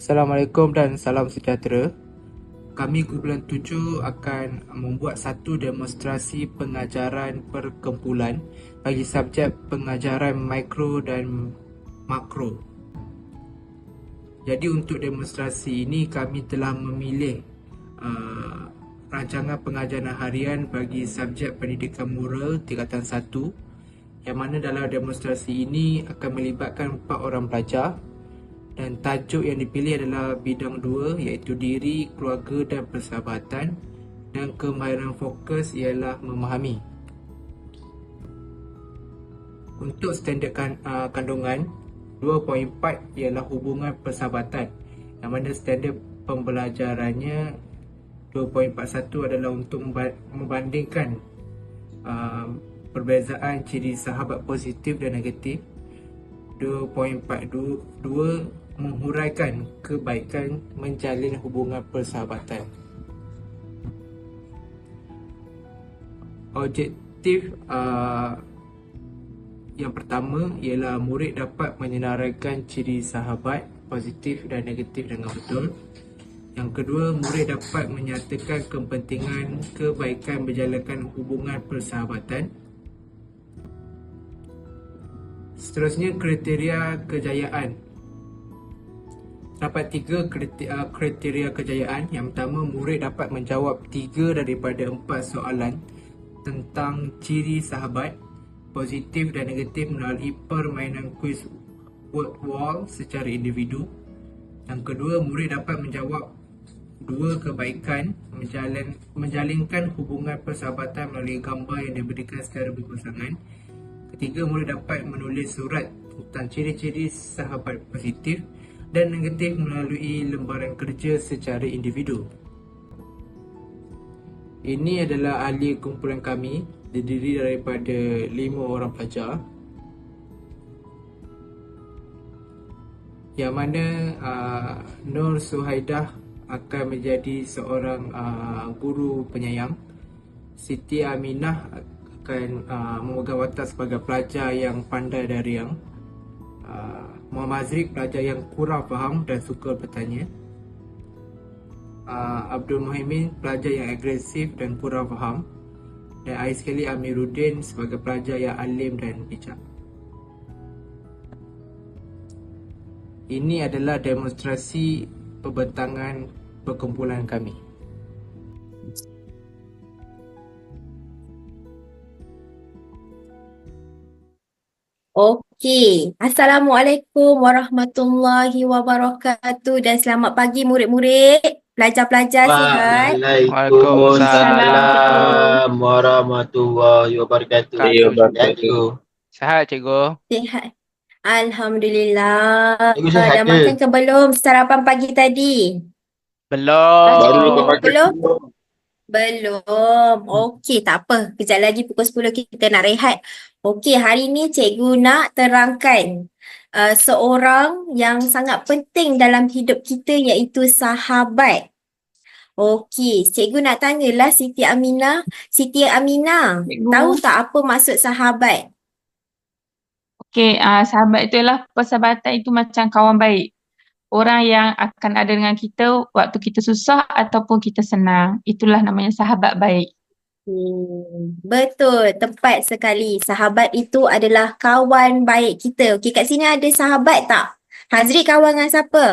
Assalamualaikum dan salam sejahtera. Kami kumpulan tujuh akan membuat satu demonstrasi pengajaran perkumpulan bagi subjek pengajaran mikro dan makro. Jadi untuk demonstrasi ini kami telah memilih uh, rancangan pengajaran harian bagi subjek pendidikan moral tingkatan 1 yang mana dalam demonstrasi ini akan melibatkan empat orang pelajar dan tajuk yang dipilih adalah bidang dua iaitu diri, keluarga dan persahabatan. Dan kemahiran fokus ialah memahami. Untuk standard kan, uh, kandungan 2.4 ialah hubungan persahabatan. Yang mana standard pembelajarannya 2.41 adalah untuk membandingkan uh, perbezaan ciri sahabat positif dan negatif. 2.42 menghuraikan kebaikan menjalin hubungan persahabatan. Objektif uh, yang pertama ialah murid dapat menyenaraikan ciri sahabat positif dan negatif dengan betul. Yang kedua, murid dapat menyatakan kepentingan kebaikan menjalankan hubungan persahabatan. Seterusnya, kriteria kejayaan Dapat tiga uh, kriteria kejayaan. Yang pertama, murid dapat menjawab tiga daripada empat soalan tentang ciri sahabat, positif dan negatif melalui permainan kuis word wall secara individu. Yang kedua, murid dapat menjawab dua kebaikan menjalin, menjalinkan hubungan persahabatan melalui gambar yang diberikan secara berpasangan. Ketiga, murid dapat menulis surat tentang ciri-ciri sahabat positif dan negatif melalui lembaran kerja secara individu. Ini adalah ahli kumpulan kami terdiri daripada lima orang pelajar. Yang mana uh, Nur Suhaidah akan menjadi seorang uh, guru penyayang. Siti Aminah akan uh, memegang watak sebagai pelajar yang pandai dari yang uh, Muhammad Azrik pelajar yang kurang faham dan suka bertanya. Uh, Abdul Muhyiddin pelajar yang agresif dan kurang faham. Dan akhir sekali Amiruddin sebagai pelajar yang alim dan bijak. Ini adalah demonstrasi pembentangan perkumpulan kami. Okey, Assalamualaikum warahmatullahi wabarakatuh dan selamat pagi murid-murid, pelajar-pelajar sihat. Waalaikumsalam warahmatullahi wabarakatuh. Sehat cikgu? Sihat. Alhamdulillah. Cikgu sihat Dah makan ke belum sarapan pagi tadi? Belum. Baru lepas makan. Belum? Belum. Okey, tak apa. Kejap lagi pukul 10 kita nak rehat. Okey, hari ni cikgu nak terangkan uh, seorang yang sangat penting dalam hidup kita iaitu sahabat. Okey, cikgu nak tanyalah Siti Aminah. Siti Aminah, Cikgu. tahu tak apa maksud sahabat? Okey, uh, sahabat itu adalah persahabatan itu macam kawan baik. Orang yang akan ada dengan kita waktu kita susah ataupun kita senang. Itulah namanya sahabat baik. Hmm, betul, tepat sekali. Sahabat itu adalah kawan baik kita. Okey, kat sini ada sahabat tak? Hazri kawan dengan siapa?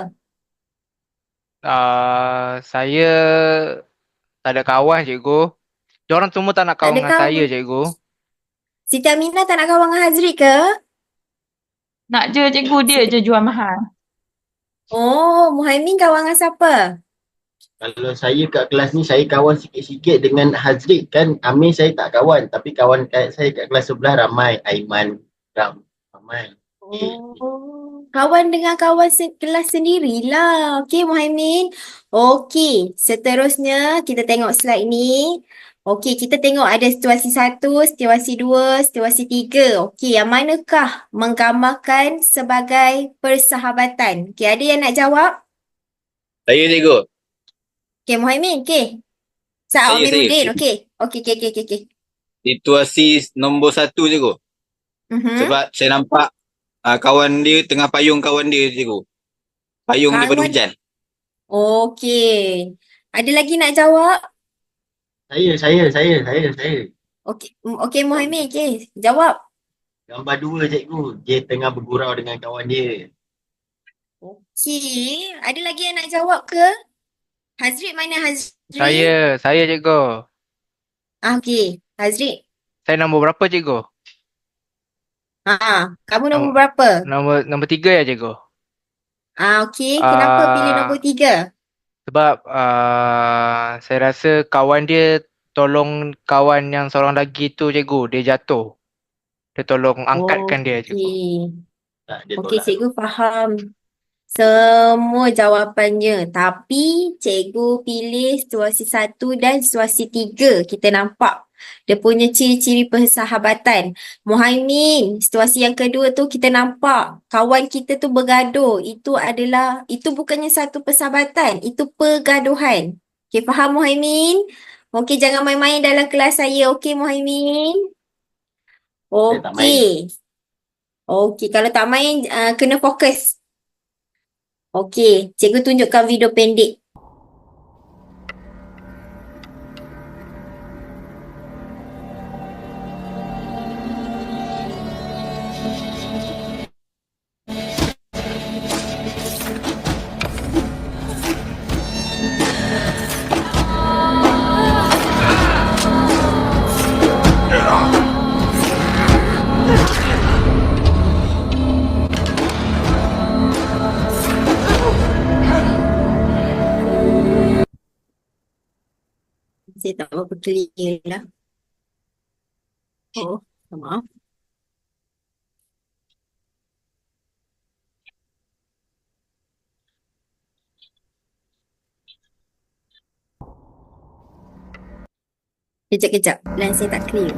Uh, saya tak ada kawan cikgu. Diorang semua tak nak Tak kawan ada dengan kawan. saya cikgu. Siti Aminah tak nak kawan dengan Hazri ke? Nak je cikgu dia je jual mahal. Oh, Muhaimin kawan dengan siapa? Kalau saya kat kelas ni saya kawan sikit-sikit dengan Hazrik kan Amir saya tak kawan tapi kawan kat saya kat kelas sebelah ramai Aiman, Ram, ramai. Oh, kawan dengan kawan se kelas sendirilah. Okey, Muhaimin. Okey, seterusnya kita tengok slide ni. Okey, kita tengok ada situasi satu, situasi dua, situasi tiga. Okey, yang manakah menggambarkan sebagai persahabatan? Okey, ada yang nak jawab? Saya cikgu. Okey, Muhaimin. Okey. Saya, saya. Okey. Okey, okey, okey, okey. okey. Situasi nombor satu cikgu. Mhm. Sebab saya nampak uh, kawan dia tengah payung kawan dia cikgu. Payung daripada Kawan- hujan. Okey. Ada lagi nak jawab? Saya, saya, saya, saya, saya. Okey, mm, okey Muhammad, okey. Jawab. Gambar dua cikgu. Dia tengah bergurau dengan kawan dia. Okey, ada lagi yang nak jawab ke? Hazrid mana Hazrid? Saya, saya cikgu. Ah, okey. Hazrid. Saya nombor berapa cikgu? Ha, kamu nombor Oh. berapa? Nombor nombor tiga ya cikgu. Ah, okey. Kenapa Ah. pilih nombor tiga? Sebab uh, saya rasa kawan dia tolong kawan yang seorang lagi tu cikgu, dia jatuh. Dia tolong angkatkan dia cikgu. Okey. Tak, dia Okey, tolak. cikgu faham semua jawapannya. Tapi cikgu pilih situasi satu dan situasi tiga. Kita nampak dia punya ciri-ciri persahabatan. Muhaimin, situasi yang kedua tu kita nampak kawan kita tu bergaduh. Itu adalah, itu bukannya satu persahabatan. Itu pergaduhan. Okey, faham Muhaimin? Okey, jangan main-main dalam kelas saya. Okey, Muhaimin? Okey. Okey, kalau tak main, uh, kena fokus. Okey, cikgu tunjukkan video pendek. Saya tak berapa clear lah. Oh, maaf. Kejap-kejap, line saya tak clear.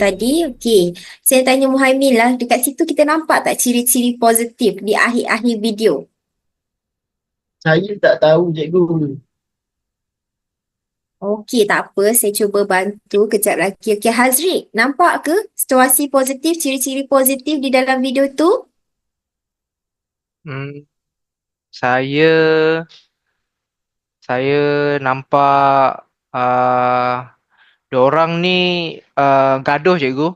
Tadi. Okey. Saya tanya Muhaimin lah. Dekat situ kita nampak tak ciri-ciri positif di akhir-akhir video? Saya tak tahu cikgu. Okey, tak apa. Saya cuba bantu kejap lagi. Okey, Hazri, nampak ke situasi positif, ciri-ciri positif di dalam video tu? Hmm, saya saya nampak uh, diorang ni uh, gaduh cikgu.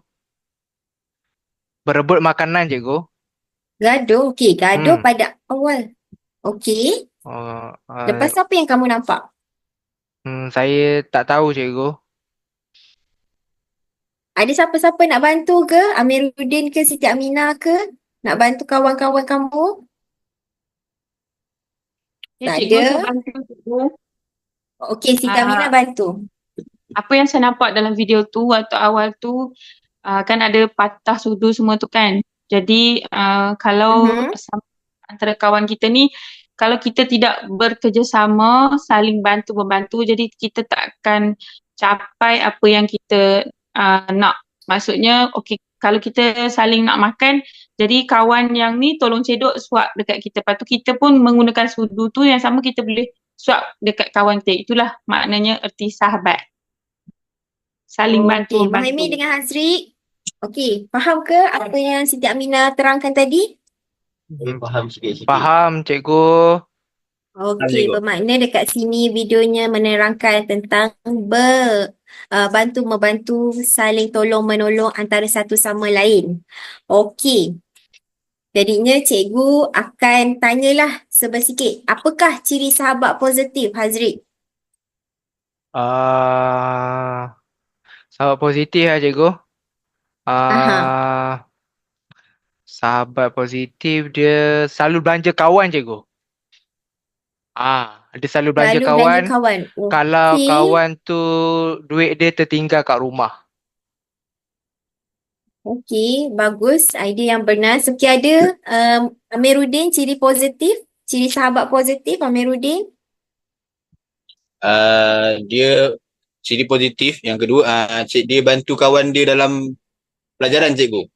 Berebut makanan cikgu. Gaduh. Okey, gaduh Hmm. pada awal. Okey. Uh, uh, Lepas apa yang kamu nampak? hmm, saya tak tahu cikgu. Ada siapa-siapa nak bantu ke? Amiruddin ke Siti Aminah ke? Nak bantu kawan-kawan kamu? Ya, Tak cikgu, ada. saya bantu cikgu. Okey, Siti Ah. Aminah bantu. Apa yang saya nampak dalam video tu waktu awal tu uh, kan ada patah sudu semua tu kan. Jadi uh, kalau Mhm. sama- antara kawan kita ni kalau kita tidak bekerjasama, saling bantu membantu, jadi kita tak akan capai apa yang kita uh, nak. Maksudnya, okey, kalau kita saling nak makan, jadi kawan yang ni tolong cedok suap dekat kita. Lepas tu kita pun menggunakan sudu tu yang sama kita boleh suap dekat kawan kita. Itulah maknanya erti sahabat. Saling bantu membantu. Muhaimin dengan Hazri. Okey, faham ke apa yang Siti Aminah terangkan tadi? Saya faham sikit-sikit. Faham cikgu. Okey, bermakna dekat sini videonya menerangkan tentang ber uh, bantu membantu saling tolong menolong antara satu sama lain. Okey. Jadinya cikgu akan tanyalah sebesikit. Apakah ciri sahabat positif, Hazri? Ah, sahabat positif lah cikgu. Ah, sahabat positif dia selalu belanja kawan cikgu. Ah, dia selalu belanja Lalu kawan. belanja kawan. Oh, Kalau Okey. kawan tu duit dia tertinggal kat rumah. Okey, bagus. Idea yang benar. So, okey ada um, Amiruddin ciri positif, ciri sahabat positif Amiruddin. Uh, dia ciri positif. Yang kedua, uh, cik dia bantu kawan dia dalam pelajaran cikgu.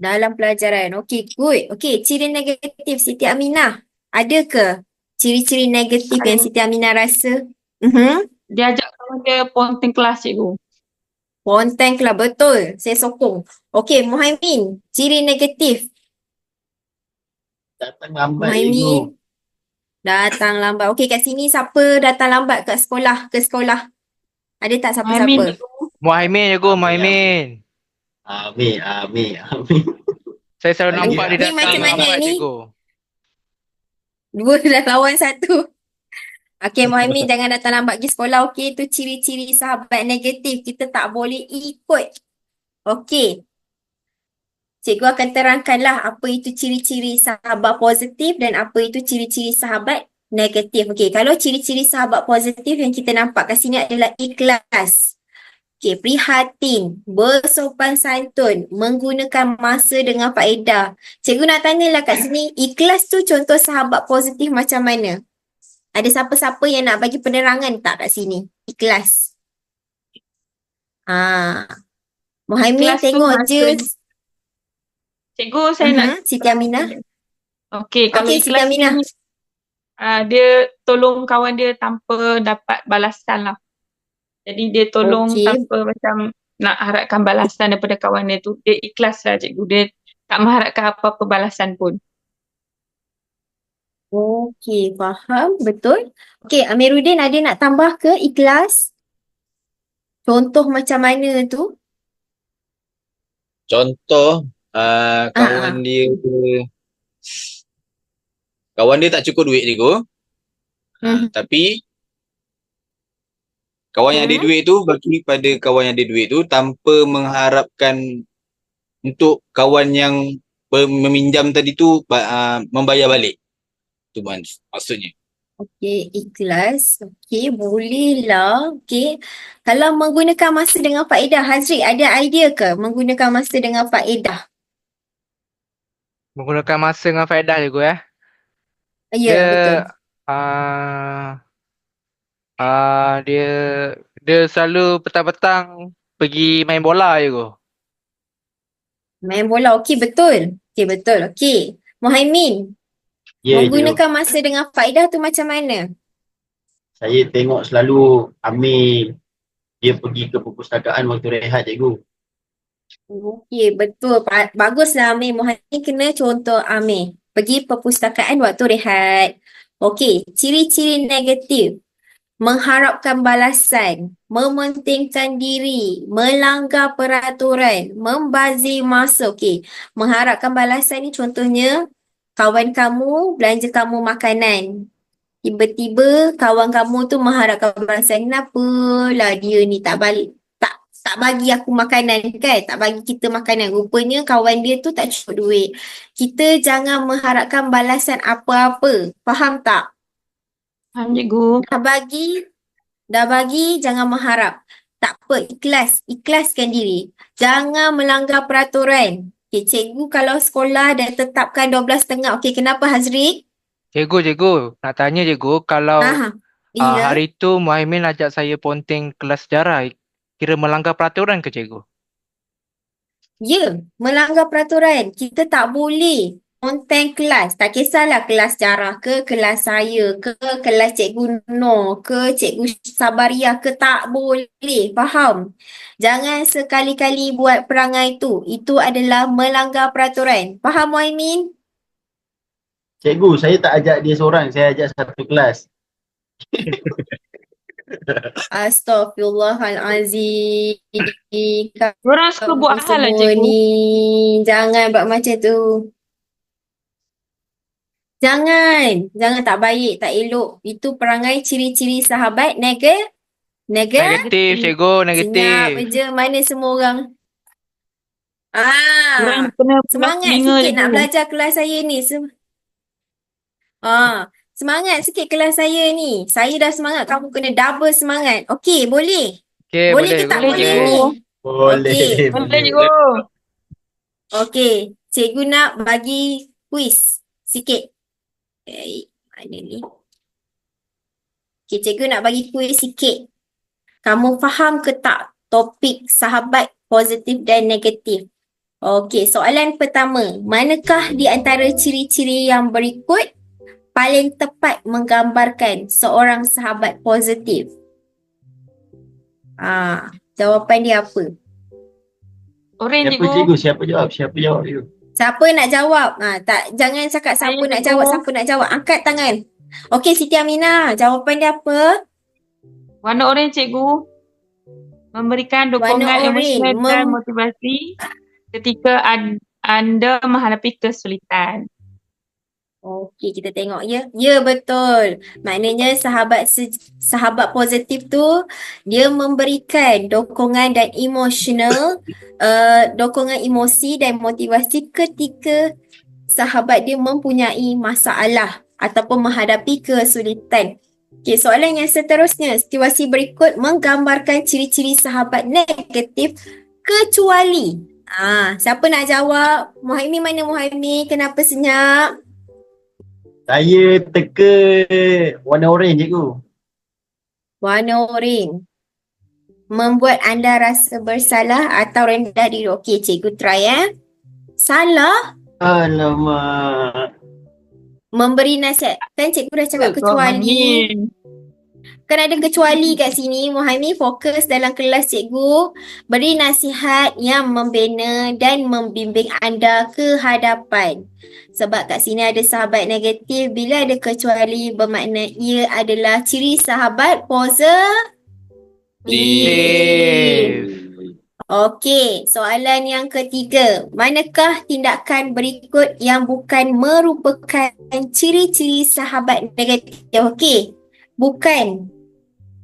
Dalam pelajaran. Okey, good. Okey, ciri negatif Siti Aminah. Ada ke ciri-ciri negatif yang Siti Aminah rasa? Mhm. Dia ajak kawan dia ponteng kelas cikgu. Ponteng lah, betul. Saya sokong. Okey, Muhaimin, ciri negatif. Datang lambat cikgu. Datang lambat. Okey, kat sini siapa datang lambat kat sekolah, ke sekolah? Ada tak siapa-siapa? Muhaimin cikgu, Amin, Muhaimin. Amin, amin, amin. Saya selalu nampak dia ni datang macam mana lambat ni? Dua dah lawan satu. Okey, Muhaimin jangan datang lambat pergi sekolah. Okey, itu ciri-ciri sahabat negatif. Kita tak boleh ikut. Okey. Cikgu akan terangkanlah apa itu ciri-ciri sahabat positif dan apa itu ciri-ciri sahabat negatif. Okey, kalau ciri-ciri sahabat positif yang kita nampak kat sini adalah ikhlas. Okey, prihatin, bersopan santun, menggunakan masa dengan faedah. Cikgu nak tanyalah kat sini, ikhlas tu contoh sahabat positif macam mana? Ada siapa-siapa yang nak bagi penerangan tak kat sini? Ikhlas. Ah. Muhaimin tu tengok je. maksud- Cikgu saya nak Mhm, Siti Aminah. Okey, kalau Okey, Siti ikhlas Aminah. ni uh, dia tolong kawan dia tanpa dapat balasan lah. Jadi dia tolong Okey. tanpa macam nak harapkan balasan daripada kawan dia tu. Dia ikhlas lah cikgu. Dia tak mengharapkan apa-apa balasan pun. Okey, faham. Betul. Okey, Amiruddin ada nak tambah ke ikhlas? Contoh macam mana tu? Contoh, uh, kawan dia kawan dia tak cukup duit cikgu. Mhm. Tapi kawan yang ada Mhm. duit tu bagi pada kawan yang ada duit tu tanpa mengharapkan untuk kawan yang meminjam tadi tu uh, membayar balik. Tu mak- maksudnya. Okey, ikhlas. Okey, boleh lah. Okey. Kalau menggunakan masa dengan faedah, Hazri ada idea ke menggunakan masa dengan faedah? Menggunakan masa dengan faedah cikgu ya. Ya, Dia betul. ah ah dia dia selalu petang-petang pergi main bola cikgu. Main bola. Okey, betul. Okey, betul. Okey. Muhaimin, Ya, cikgu. menggunakan masa dengan faedah tu macam mana? Saya tengok selalu Amir dia pergi ke perpustakaan waktu rehat cikgu. Okey, betul. Pa- Baguslah Amir. Muhaimin kena contoh Amir. Pergi perpustakaan waktu rehat. Okey, ciri-ciri negatif. Mengharapkan balasan, mementingkan diri, melanggar peraturan, membazir masa. Okey, mengharapkan balasan ni contohnya kawan kamu belanja kamu makanan. Tiba-tiba kawan kamu tu mengharapkan balasan. Kenapalah dia ni tak balik tak bagi aku makanan kan, tak bagi kita makanan. Rupanya kawan dia tu tak cukup duit. Kita jangan mengharapkan balasan apa-apa. Faham tak? Faham cikgu? Dah bagi, dah bagi, jangan mengharap. Tak apa, ikhlas. Ikhlaskan diri. Jangan melanggar peraturan. Okay, cikgu kalau sekolah dah tetapkan 12.30. Okey, kenapa Hazri? Cikgu, cikgu, nak tanya cikgu kalau Ah, ah, ya. hari tu Muhaimin ajak saya ponteng kelas sejarah, kira melanggar peraturan ke cikgu? Ya, melanggar peraturan. Kita tak boleh konten kelas. Tak kisahlah kelas sejarah ke, kelas saya ke, kelas Cikgu Nur ke, Cikgu Sabaria ke, tak boleh. Faham? Jangan sekali-kali buat perangai tu. Itu adalah melanggar peraturan. Faham, Muhaimin? Cikgu, saya tak ajak dia seorang, saya ajak satu kelas. Astaghfirullahalazim. Orang suka buat hal lah semua cikgu. ni. Jangan buat macam tu. Jangan. Jangan tak baik, tak elok. Itu perangai ciri-ciri sahabat nega. Nega. Negatif, cikgu, Senyap negatif. je. Mana semua orang? Ah. Orang kena pulas Semangat sikit nak belajar kelas saya ni. Sem- ah, semangat sikit kelas saya ni. Saya dah semangat, kamu kena double semangat. Okey, boleh? Okey, boleh boleh, ke tak boleh, boleh ni? Boleh. Okey. Boleh cikgu. Okey, cikgu nak bagi quiz sikit. Eh, mana ni? Okey, cikgu nak bagi quiz sikit. Kamu faham ke tak topik sahabat positif dan negatif? Okey, soalan pertama. Manakah di antara ciri-ciri yang berikut paling tepat menggambarkan seorang sahabat positif? Ah, jawapan dia apa? Oren Siapa cikgu. cikgu? Siapa jawab? Siapa jawab cikgu? Siapa nak jawab? Ha, tak, jangan cakap siapa Saya nak cikgu. jawab, siapa nak jawab. Angkat tangan. Okey, Siti Aminah. Jawapan dia apa? Warna oren cikgu. Memberikan dukungan emosional dan Mem- motivasi ketika an- anda menghadapi kesulitan. Okey, kita tengok ya. Ya, betul. Maknanya sahabat sahabat positif tu dia memberikan dokongan dan emosional, uh, dokongan emosi dan motivasi ketika sahabat dia mempunyai masalah ataupun menghadapi kesulitan. Okey, soalan yang seterusnya. Situasi berikut menggambarkan ciri-ciri sahabat negatif kecuali. Ah, siapa nak jawab? Muhaimin mana Muhaimin? Kenapa senyap? Saya teka warna orange cikgu. Warna oranye. Membuat anda rasa bersalah atau rendah diri. Okey, cikgu try eh. Salah Alamak. memberi nasihat. Kan cikgu dah cakap kecuali. Kan ada kecuali kat sini. Muhammad fokus dalam kelas cikgu. Beri nasihat yang membina dan membimbing anda ke hadapan. Sebab kat sini ada sahabat negatif. Bila ada kecuali bermakna ia adalah ciri sahabat positif. Okey, soalan yang ketiga. Manakah tindakan berikut yang bukan merupakan ciri-ciri sahabat negatif? Okey, bukan.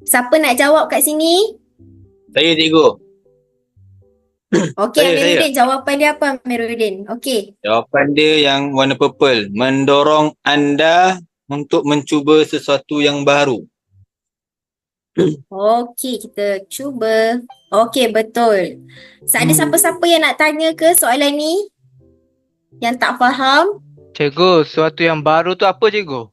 Siapa nak jawab kat sini? Saya cikgu. Okey, Saya, Amiruddin. Jawapan dia apa, Amiruddin? Okey. Jawapan dia yang warna purple. Mendorong anda untuk mencuba sesuatu yang baru. Okey, kita cuba. Okey, betul. So, ada Hmm. siapa-siapa yang nak tanya ke soalan ni? Yang tak faham? Cikgu, sesuatu yang baru tu apa cikgu?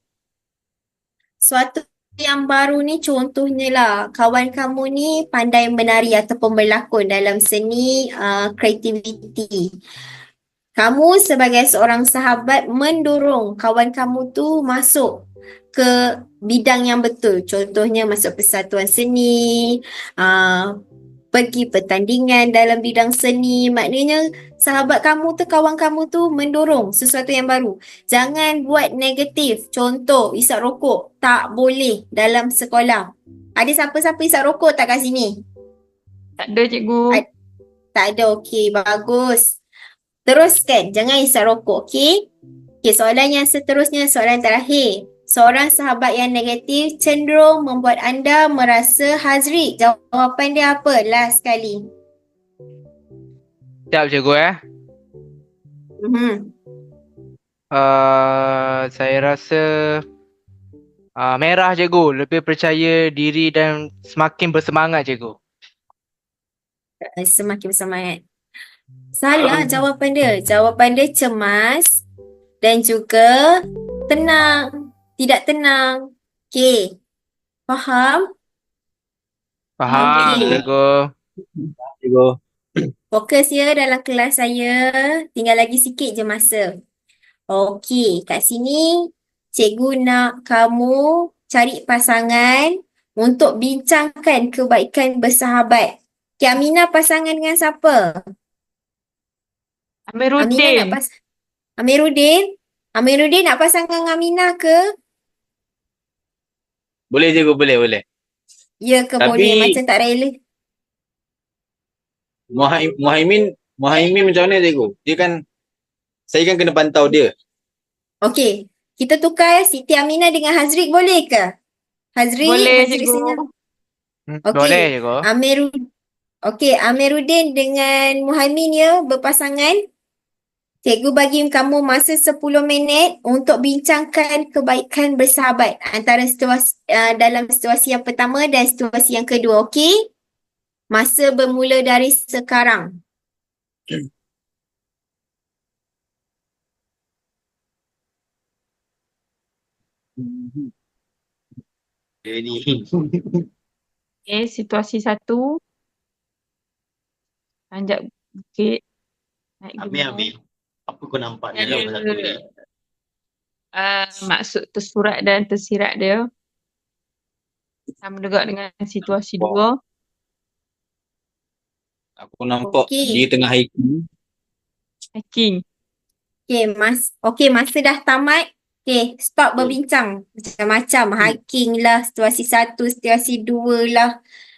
Suatu yang baru ni contohnya lah kawan kamu ni pandai menari ataupun berlakon dalam seni uh, creativity. Kamu sebagai seorang sahabat mendorong kawan kamu tu masuk ke bidang yang betul. Contohnya masuk persatuan seni, uh, pergi pertandingan dalam bidang seni. Maknanya sahabat kamu tu, kawan kamu tu mendorong sesuatu yang baru. Jangan buat negatif. Contoh, isap rokok. Tak boleh dalam sekolah. Ada siapa-siapa isap rokok tak kat sini? Tak ada cikgu. Ad- Tak ada. Okey, bagus. Teruskan. Jangan isap rokok, okey? Okey, soalan yang seterusnya, soalan terakhir. Seorang sahabat yang negatif cenderung membuat anda merasa hazrik. Jawapan dia apa? Last sekali. Siap cikgu eh. Mhm. Uh, saya rasa uh, merah cikgu. Lebih percaya diri dan semakin bersemangat cikgu. Semakin bersemangat. Salah jawapan dia. Jawapan dia cemas dan juga tenang. Tidak tenang. Okey. Faham? Faham Okey. cikgu. Cikgu. Fokus ya dalam kelas saya. Tinggal lagi sikit je masa. Okey, kat sini cikgu nak kamu cari pasangan untuk bincangkan kebaikan bersahabat. Okey, Aminah pasangan dengan siapa? Aminah nak Amiruddin. pas Amiruddin? Amiruddin nak pasang dengan Aminah ke? Boleh cikgu, boleh, boleh. Ya ke Tapi- boleh macam tak rela? Muhaim- Muhaimin Muhaimin macam mana cikgu? Dia kan saya kan kena pantau dia. Okey, kita tukar ya Siti Aminah dengan Hazrik boleh ke? Hazrik, Boleh, Hazrik cikgu. senyap. Hmm, Okey. Boleh cikgu. Amiru Okey, Amiruddin dengan Muhaimin ya berpasangan. Cikgu bagi kamu masa 10 minit untuk bincangkan kebaikan bersahabat antara situasi uh, dalam situasi yang pertama dan situasi yang kedua, okey? Masa bermula dari sekarang. Ni. Okay, situasi satu. Tanjak bukit. Naik Ambil ambil. Apa kau nampak ni Ada dalam satu ni? uh, maksud tersurat dan tersirat dia. Sama juga dengan situasi dua. Aku nampak Okey. dia tengah hiking. Hiking. Okey, mas okey masa dah tamat. Okey, stop berbincang. Macam-macam hiking lah, situasi satu, situasi dua lah.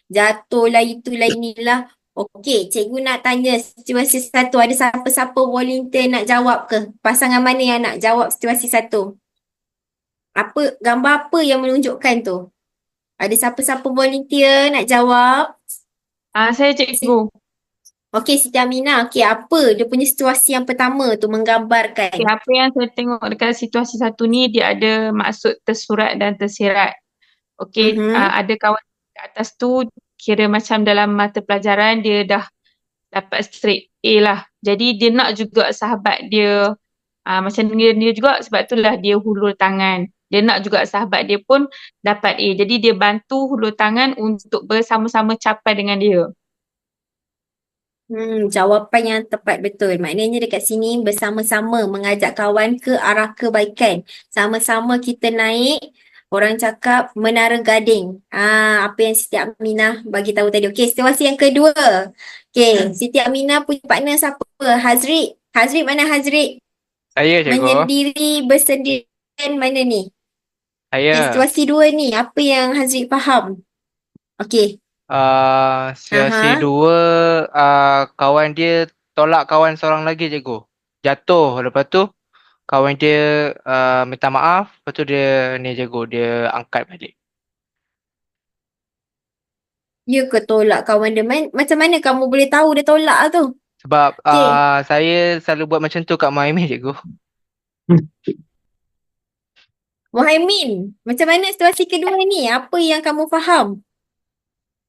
Jatuh lah, itulah inilah. Okey, cikgu nak tanya situasi satu ada siapa-siapa volunteer nak jawab ke? Pasangan mana yang nak jawab situasi satu? Apa gambar apa yang menunjukkan tu? Ada siapa-siapa volunteer nak jawab? Ah, saya cikgu. Okey, Siti Aminah. Okey, apa dia punya situasi yang pertama tu menggambarkan? Okay, apa yang saya tengok dekat situasi satu ni dia ada maksud tersurat dan tersirat. Okey, Mhm. ah, ada kawan atas tu kira macam dalam mata pelajaran dia dah dapat straight A lah. Jadi dia nak juga sahabat dia ah, macam dia, dia juga sebab itulah dia hulur tangan. Dia nak juga sahabat dia pun dapat A. Jadi dia bantu hulur tangan untuk bersama-sama capai dengan dia. Hmm, jawapan yang tepat betul. Maknanya dekat sini bersama-sama mengajak kawan ke arah kebaikan. Sama-sama kita naik, orang cakap menara gading. Ah, apa yang Siti Aminah bagi tahu tadi. Okey, situasi yang kedua. Okey, Siti Aminah punya partner siapa? Hazrik. Hazrik mana Hazrik? Saya cikgu. Menyendiri bersendirian mana ni? Saya. situasi dua ni, apa yang Hazrik faham? Okey. Uh, situasi Aha. dua, uh, kawan dia tolak kawan seorang lagi cikgu. Jatuh. Lepas tu, kawan dia uh, minta maaf. Lepas tu dia ni cikgu, dia angkat balik. Ya ke tolak kawan dia? Man- Macam mana kamu boleh tahu dia tolak tu? Sebab Okey. uh, saya selalu buat macam tu kat Muhammad cikgu. Muhaimin, macam mana situasi kedua ni? Apa yang kamu faham?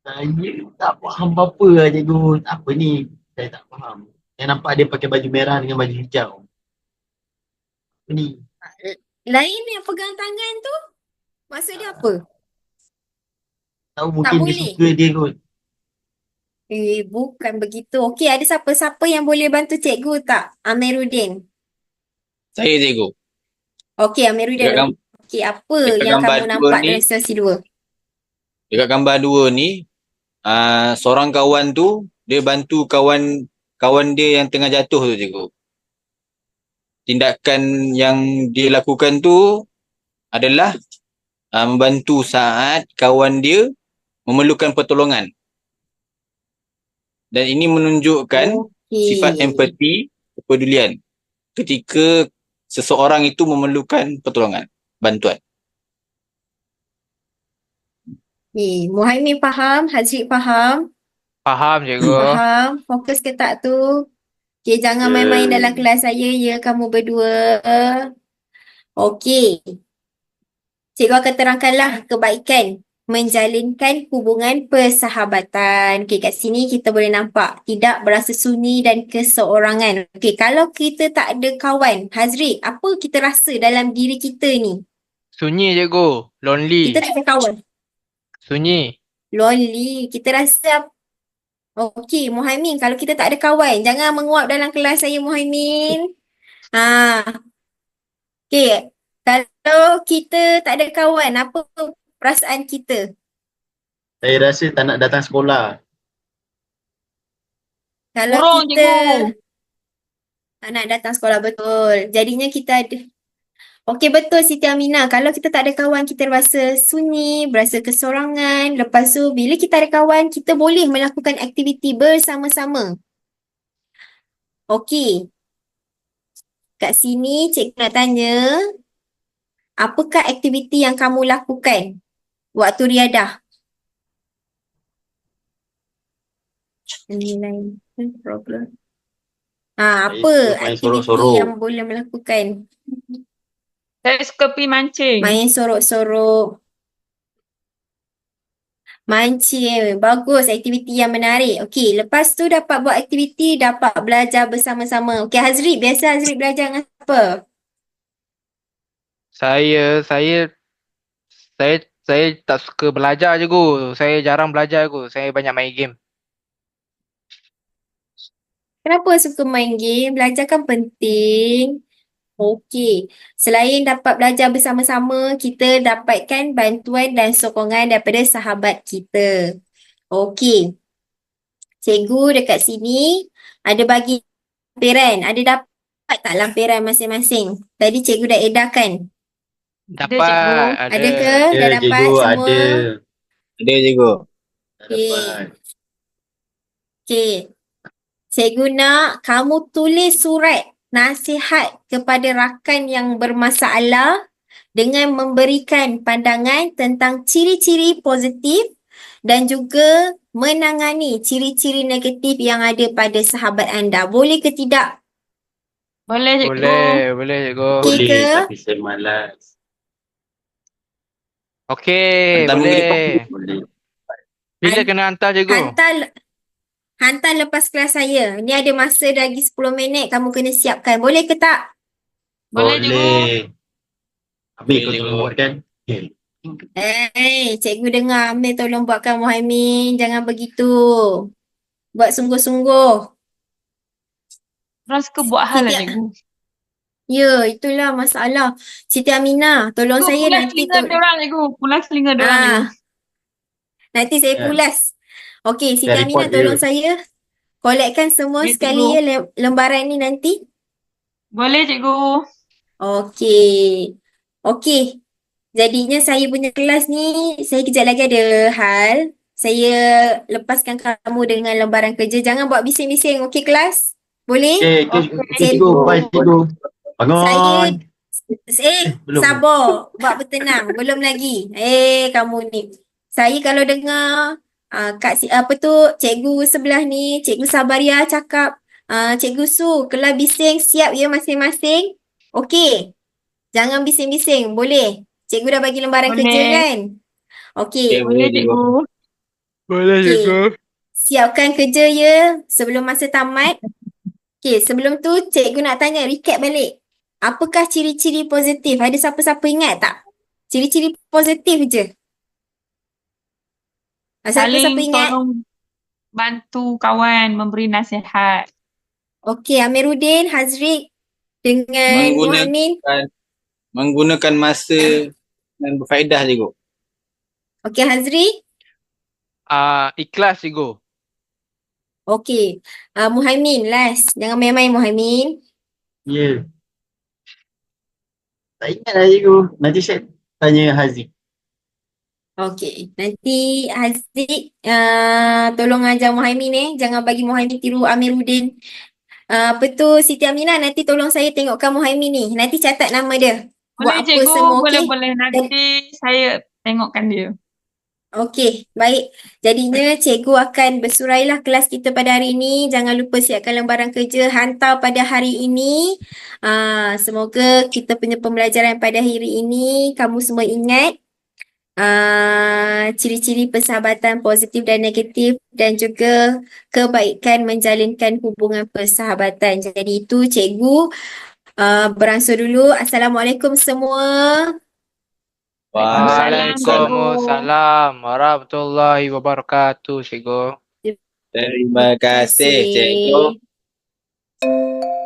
Saya tak faham apa-apa lah cikgu. Apa ni? Saya tak faham. Yang nampak dia pakai baju merah dengan baju hijau. Apa ni? Lain yang pegang tangan tu? Maksud dia apa? Tahu mungkin dia boleh. suka dia kot. Eh, bukan begitu. Okey, ada siapa-siapa yang boleh bantu cikgu tak? Amiruddin. Saya cikgu. Okey, Amiruddin. Okey, apa dekat yang kamu nampak ni- dalam situasi dua? dekat gambar dua ni, uh, seorang kawan tu dia bantu kawan kawan dia yang tengah jatuh tu cikgu. Tindakan yang dia lakukan tu adalah uh, membantu saat kawan dia memerlukan pertolongan. Dan ini menunjukkan Okey. sifat empati, kepedulian ketika seseorang itu memerlukan pertolongan, bantuan. Okey, Muhaimin faham? Hazrik faham? Faham cikgu. Faham? Fokus ke tak tu? Okey, jangan main-main dalam kelas saya ya kamu berdua. Okey. Cikgu akan terangkanlah kebaikan menjalinkan hubungan persahabatan. Okey, kat sini kita boleh nampak tidak berasa sunyi dan keseorangan. Okey, kalau kita tak ada kawan, Hazri, apa kita rasa dalam diri kita ni? Sunyi cikgu. Lonely. Kita tak ada kawan. Sunyi. Lonely. Kita rasa Okey, Muhaimin, kalau kita tak ada kawan, jangan menguap dalam kelas saya, Muhaimin. Ha. Okey, kalau kita tak ada kawan, apa perasaan kita? Saya rasa tak nak datang sekolah. Kalau Kurang, kita cikgu. tak nak datang sekolah betul. Jadinya kita ada Okey betul Siti Aminah. Kalau kita tak ada kawan, kita rasa sunyi, berasa kesorangan. Lepas tu bila kita ada kawan, kita boleh melakukan aktiviti bersama-sama. Okey. Kat sini cikgu nak tanya, apakah aktiviti yang kamu lakukan waktu riadah? Nilai problem. Ah, Saya apa aktiviti yang boleh melakukan? Saya suka pergi mancing. Main sorok-sorok. Mancing. Bagus. Aktiviti yang menarik. Okey. Lepas tu dapat buat aktiviti, dapat belajar bersama-sama. Okey, Hazri. Biasa Hazri belajar dengan apa? Saya saya saya saya tak suka belajar je go. Saya jarang belajar go. Saya banyak main game. Kenapa suka main game? Belajar kan penting. Okey. Selain dapat belajar bersama-sama, kita dapatkan bantuan dan sokongan daripada sahabat kita. Okey. Cikgu dekat sini ada bagi lampiran. Ada dapat tak lampiran masing-masing? Tadi cikgu dah edarkan. Dapat cikgu. ada. Ada ke? Ya, Dah dapat cikgu semua? ada. Ada cikgu. Okey. Okey. Cikgu nak kamu tulis surat nasihat kepada rakan yang bermasalah dengan memberikan pandangan tentang ciri-ciri positif dan juga menangani ciri-ciri negatif yang ada pada sahabat anda. Boleh ke tidak? Boleh cikgu. Boleh, boleh cikgu. Boleh ke? tapi saya malas. Okey, boleh. Boleh. Bila kena hantar cikgu? Hantar hantar lepas kelas saya. Ni ada masa lagi 10 minit kamu kena siapkan. Boleh ke tak? Boleh. Ambil kau tolong buatkan. Okay. Eh, cikgu dengar Amir tolong buatkan Muhaimin. Jangan begitu. Buat sungguh-sungguh. Suka buat hal lah cikgu. Ya, itulah masalah. Siti Aminah, tolong Cikgu, saya pulas nanti telinga tol- diorang cikgu. Pulas telinga diorang Ah, cikgu. nanti saya Ya. pulas. Okey, Siti Saya Aminah report tolong dia. saya kolekkan semua Ya, sekali cikgu. ya lem- lembaran ni nanti. Boleh cikgu. Okey. Okey. Jadinya saya punya kelas ni, saya kejap lagi ada hal. Saya lepaskan kamu dengan lembaran kerja. Jangan buat bising-bising. Okey kelas? Boleh? Okay, okay, Okey, okay, cikgu. cikgu. Bye, cikgu. Bangun. Saya eh belum. sabar, buat bertenang. Belum lagi. Eh kamu ni. Saya kalau dengar uh, kat si, apa tu cikgu sebelah ni, cikgu Sabaria cakap, uh, cikgu Su, kelas bising siap ya masing-masing. Okey. Jangan bising-bising, boleh. Cikgu dah bagi lembaran Boleh. kerja kan? Okey. Boleh cikgu. Boleh Okey. cikgu. Siapkan kerja ya sebelum masa tamat. Okey, sebelum tu cikgu nak tanya recap balik. Apakah ciri-ciri positif? Ada siapa-siapa ingat tak? Ciri-ciri positif je. Ah, Saling ingat? tolong bantu kawan memberi nasihat. Okey, Amiruddin, Hazri dengan Menggunakan- Muhammad. Menggunakan masa dan berfaedah cikgu. Okey, Hazri. Ah, ikhlas cikgu. Okey. Uh, Muhaimin, last. Jangan main-main Muhaimin. Ya. Tak ingat lah, cikgu. Nanti saya tanya Haziq. Okey. Nanti Haziq uh, tolong ajar Muhaimin eh. Jangan bagi Muhaimin tiru Amiruddin. Uh, apa tu Siti Aminah nanti tolong saya tengokkan Muhaimin ni. Nanti catat nama dia. Boleh Buat apa cikgu. semua, Boleh okey? boleh. Nanti saya tengokkan dia. Okey, baik. Jadinya cikgu akan bersurailah kelas kita pada hari ini. Jangan lupa siapkan lembaran kerja hantar pada hari ini. Uh, semoga kita punya pembelajaran pada hari ini kamu semua ingat uh, ciri-ciri persahabatan positif dan negatif dan juga kebaikan menjalinkan hubungan persahabatan. Jadi itu cikgu uh, beransur dulu. Assalamualaikum semua. Waalaikumsalam, warahmatullahi wabarakatuh cikgu. Terima kasih cikgu. Terima kasih.